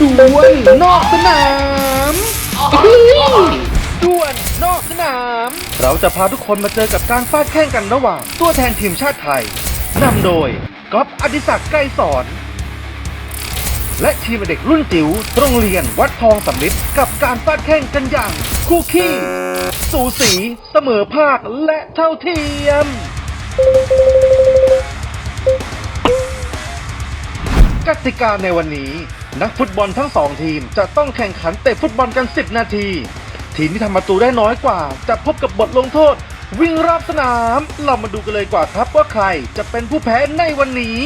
ด่วลนอกสนามด่วลนอกสนาม เราจะพาทุกคนมาเจอกับการฟาดแข่งกันระหว่าง ตัวแทนทีมชาติไทยนำโดยก๊อฟอดิศักดิ์ไกรสอน และทีมเด็กรุ่นจิ๋วโรงเรียนวัดทองสำลิดกับการฟาดแข่งกันอย่าง คู่ขี้ สูสี เสมอภาคและเท่าเทียม กติกาในวันนี้ นักฟุตบอลทั้งสองทีมจะต้องแข่งขันเตะฟุตบอลกัน 10 นาที ทีมที่ทำประตูได้น้อยกว่า จะพบกับบทลงโทษ วิ่งรอบสนาม เรามาดูกันเลยกว่าครับว่าใครจะเป็นผู้แพ้ในวันนี้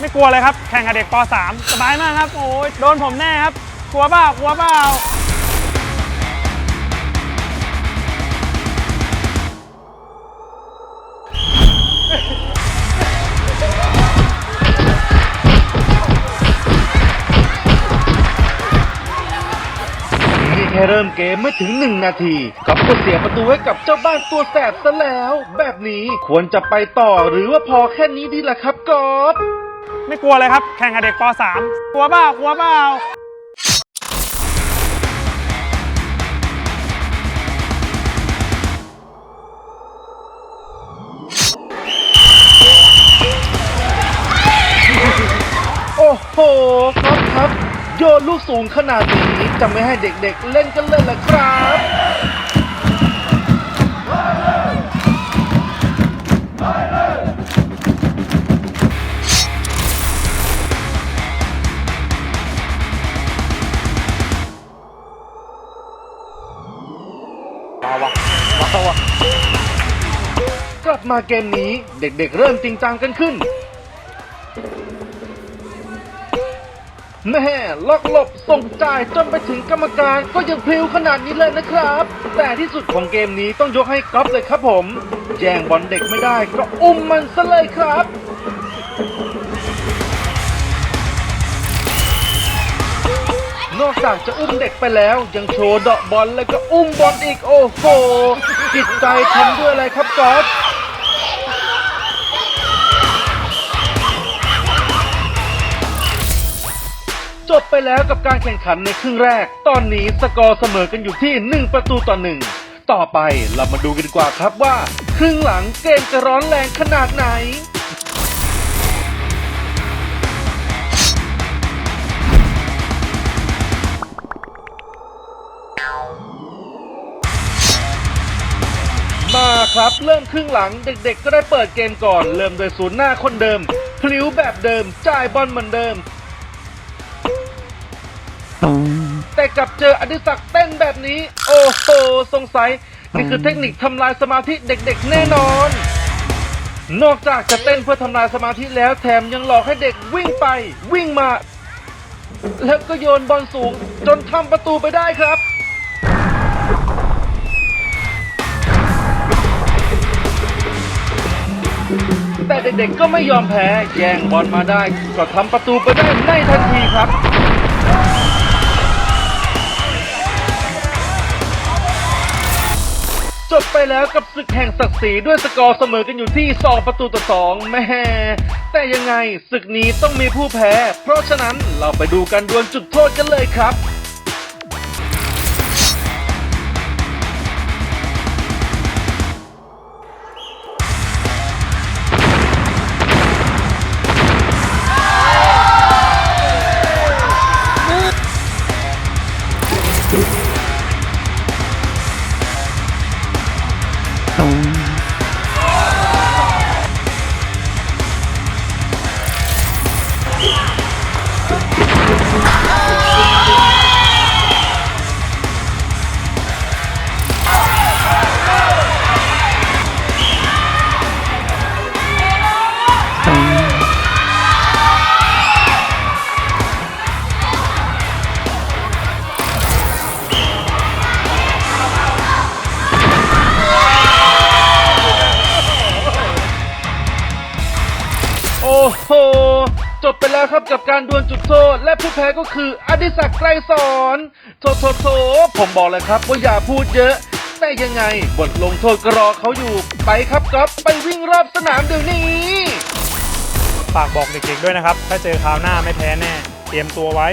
ไม่กลัวเลยครับ แข่งกับเด็กป .3 สบายมากครับ โอ้ยโดนผมแน่ครับ กลัวเปล่ากลัวเปล่า ค่เริ่มเกมไม่ถึง 1 นาทีก็ก็เสียประตูให้กับเจ้าบ้านตัวแสบซะแล้ว แบบนี้ควรจะไปต่อหรือว่าพอแค่นี้ดีล่ะครับกอฟไม่กลัวเลยครับ แข่งกับเด็กป .3 กลัวเปล่ากลัวเปล่าโอ้โหครับครับ โยนลูกสูงขนาดนี้ จะไม่ให้เด็กๆเล่นกันเลยล่ะครับกลับมาเกมนี้เด็กๆเริ่มจริงจังกันขึ้น แม่ล็อกหลบส่งจ่ายจนไปถึงกรรมการก็ยังพลิ้วขนาดนี้เลยนะครับ แต่ที่สุดของเกมนี้ต้องยกให้ก๊อฟเลยครับผม แย่งบอลเด็กไม่ได้ก็อุ้มมันซะเลยครับนอกจากจะอุ้มเด็กไปแล้ว ยังโชว์เดาะบอลแล้วก็อุ้มบอลอีกโอ้โหจิตใจทำด้วยอะไรครับก๊อฟ จบไปแล้วกับการแข่งขันในครึ่งแรก ตอนนี้สกอร์เสมอกันอยู่ที่ 1 ประตูต่อหนึ่งต่อไปเรามาดูกันดีกว่าครับว่า ครึ่งหลังเกมจะร้อนแรงขนาดไหนมาครับ เริ่มครึ่งหลังเด็กๆ ก็ได้เปิดเกมก่อน เริ่มโดยศูนย์หน้าคนเดิมพลิ้วแบบเดิม จ่ายบอลเหมือนเดิม แต่กลับเจออดิศักดิ์เต้นแบบนี้ โอ้โห สงสัย นี่คือเทคนิคทำลายสมาธิเด็กๆ แน่นอน นอกจากจะเต้นเพื่อทำลายสมาธิแล้วแถมยังหลอกให้เด็กวิ่งไป วิ่งมา แล้วก็โยนบอลสูง จนทำประตูไปได้ครับแต่เด็กๆก็ไม่ยอมแพ้ แย่งบอลมาได้ ก็ทำประตูไปได้ในทันทีครับ จบไปแล้วกับศึกแห่งศักดิ์ศรีด้วยสกอร์เสมอกันอยู่ที่ 2 ประตูต่อ 2 แม่แต่ยังไงศึกนี้ต้องมีผู้แพ้ เพราะฉะนั้นเราไปดูกันดวลจุดโทษกันเลยครับ โบไปแล้วครับกับการดวลจุดโทษ และผู้แพ้ก็คืออดิศักดิ์ไกรสอนโถโถโถผมบอกเลยครับว่าอย่าพูดเยอะ แต่ยังไงบทลงโทษก็รอเขาอยู่ ไปครับก๊อฟไปวิ่งรอบสนามเดี๋ยวนี้ ฝากบอกเด็กๆด้วยนะครับ ถ้าเจอคราวหน้าไม่แพ้แน่ เตรียมตัวไว้